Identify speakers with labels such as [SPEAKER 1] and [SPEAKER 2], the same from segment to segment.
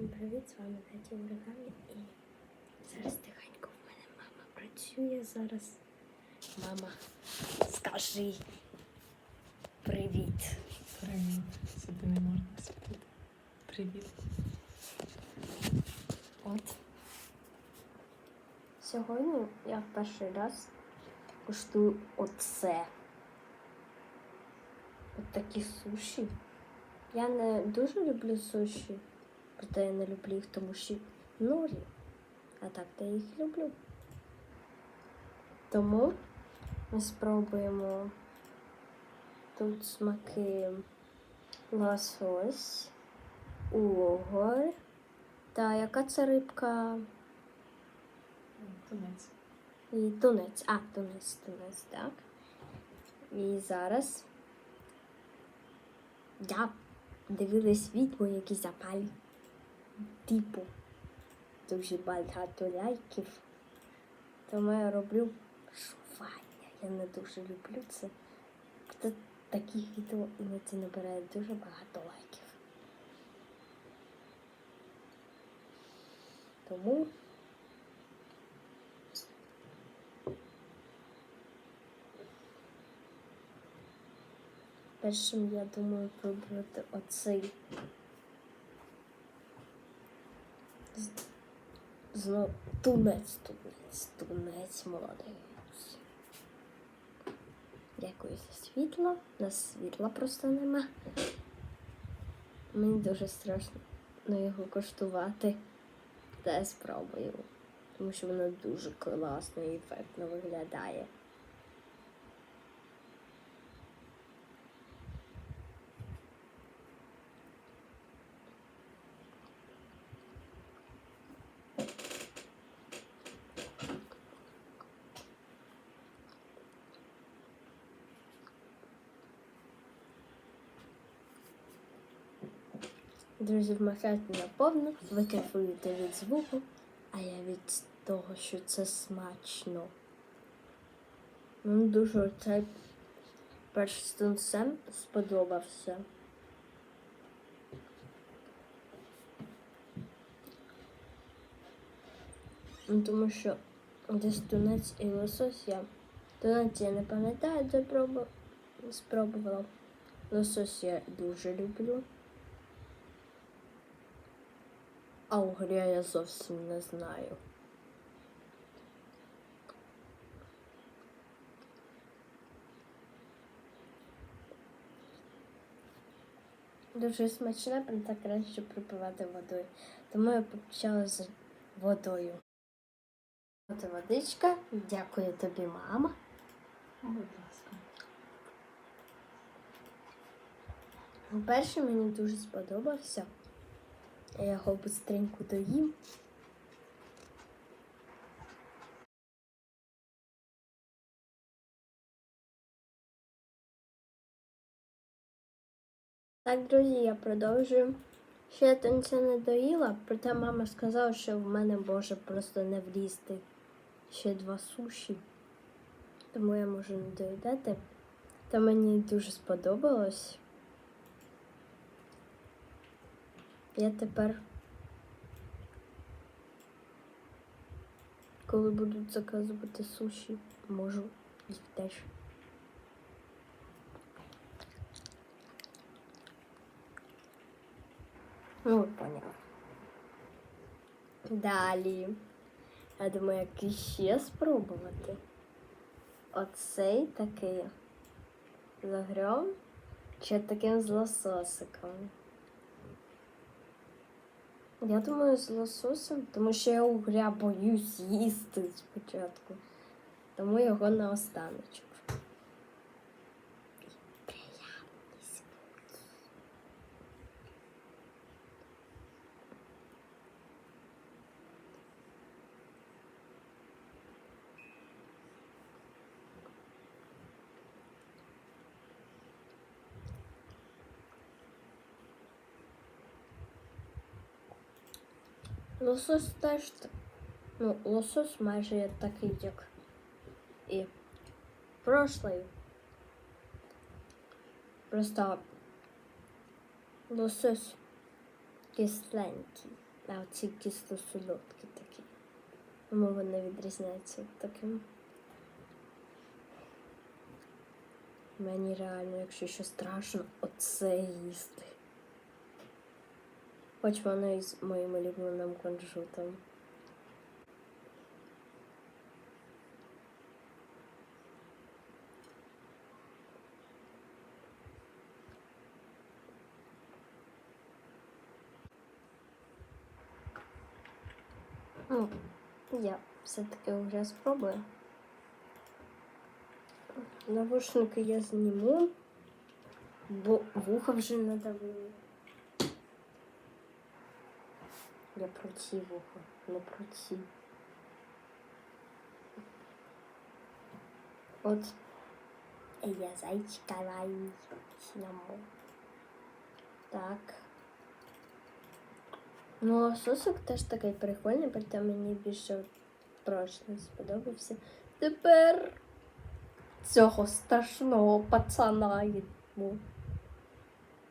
[SPEAKER 1] Всім привіт, з вами Катя Урагамі і зараз тихенько в мене мама працює зараз. Мама, скажи привіт.
[SPEAKER 2] Привіт. Сюди не можна світити. Привіт.
[SPEAKER 1] От. Сьогодні я в перший раз куштую оце. От такі суші. Я не дуже люблю суші, проте я не люблю їх, тому що норі. А так то я їх люблю. Тому ми спробуємо тут смаки лосось, угор. Та яка це рибка?
[SPEAKER 2] Тунець.
[SPEAKER 1] І тунець. А, тунець, тунець, так. І зараз я дивилась відео, які запалі. Типу, дуже багато лайків. Тому я роблю шування. Я не дуже люблю це. Проте таких відео іноді набирає дуже багато лайків. Тому першим я думаю пробувати оцей. З- Знов тунець, тунець, тунець молодець. Дякую за світло. У нас світла просто нема. Мені дуже страшно його коштувати. Та я спробую. Тому що воно дуже класно і ефектно виглядає. Друзі, вмикайте на повну, ви кайфуєте від звуку, а я від того, що це смачно. Мені дуже цей перший стунсем сподобався. Ну, Тому що десь тунець і лосось я. Тунець я не пам'ятаю, де спробувала. Лосось я дуже люблю. А угря я зовсім не знаю. Дуже смачне, проте краще припивати водою. Тому я почала з водою. От водичка. Дякую тобі, мама.
[SPEAKER 2] Будь ласка.
[SPEAKER 1] Перший мені дуже сподобався. Я його быстренько доїм. Так, друзі, я продовжую. Ще я тонця не доїла, проте мама сказала, що в мене може просто не влізти ще два суші. Тому я можу не доїдати. Та мені дуже сподобалось. Я тепер, коли будуть заказувати суші, можу їх теж. Ну, ви поняли. Далі. Я думаю, як ще спробувати. Оцей такий з огром чи таким з лососиком. Я думаю, з лососем, тому що я угря боюсь їсти спочатку. Тому його на останочок. Лосось теж. Ну, лосось майже такий, як і прошлий. Просто лосось кисленький. А оці кисло-солодкі такі. Тому вони відрізняються таким. Мені реально, якщо що страшно, оце їсти. Хоч воно із моїм улюбленим кунжутом. Ну, я все-таки вже спробую. Навушники я зніму, бо вуха вже надавили. Я про ці вуха, не про ці. От я зайчика лаю сніму. Так. Ну, а сосок теж такий прикольний, проте мені більше прошлий сподобався. Тепер цього страшного пацана їдьму.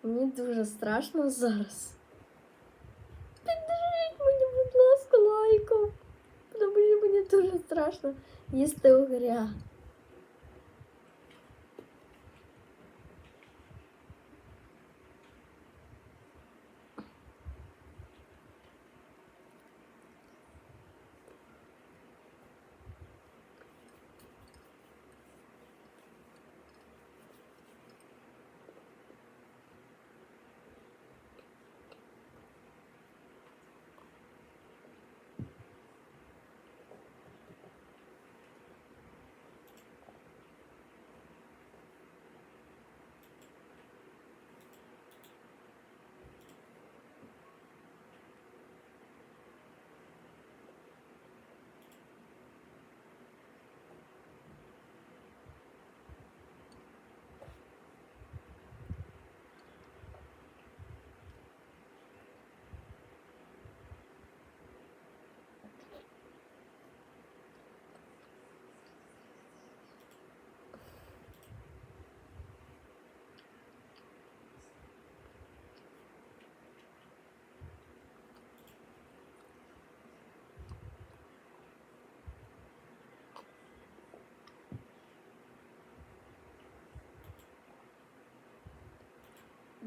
[SPEAKER 1] Мені дуже страшно зараз. Лайком. Тому що мені дуже страшно їсти угря.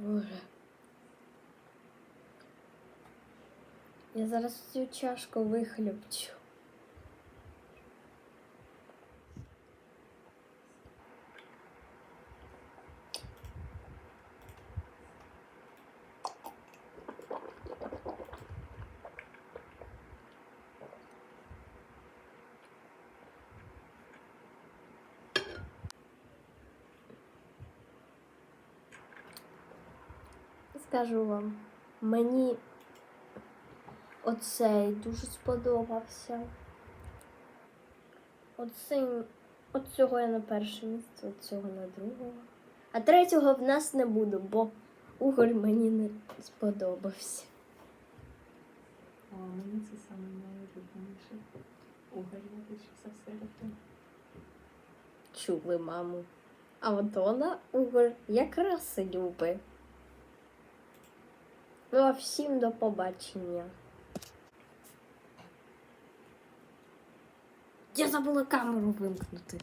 [SPEAKER 1] Боже. Я зараз цю чашку вихлюпчу. Скажу вам, мені оцей дуже сподобався. Оцей, от цього я на перше місце, от цього на другого. А третього в нас не буду, бо уголь мені не сподобався.
[SPEAKER 2] О, мені це саме найулюбленіше. Уголь я більше все.
[SPEAKER 1] Чули маму. А от вона уголь якраз любить. Ну а всім до побачення. Я забула камеру вимкнути.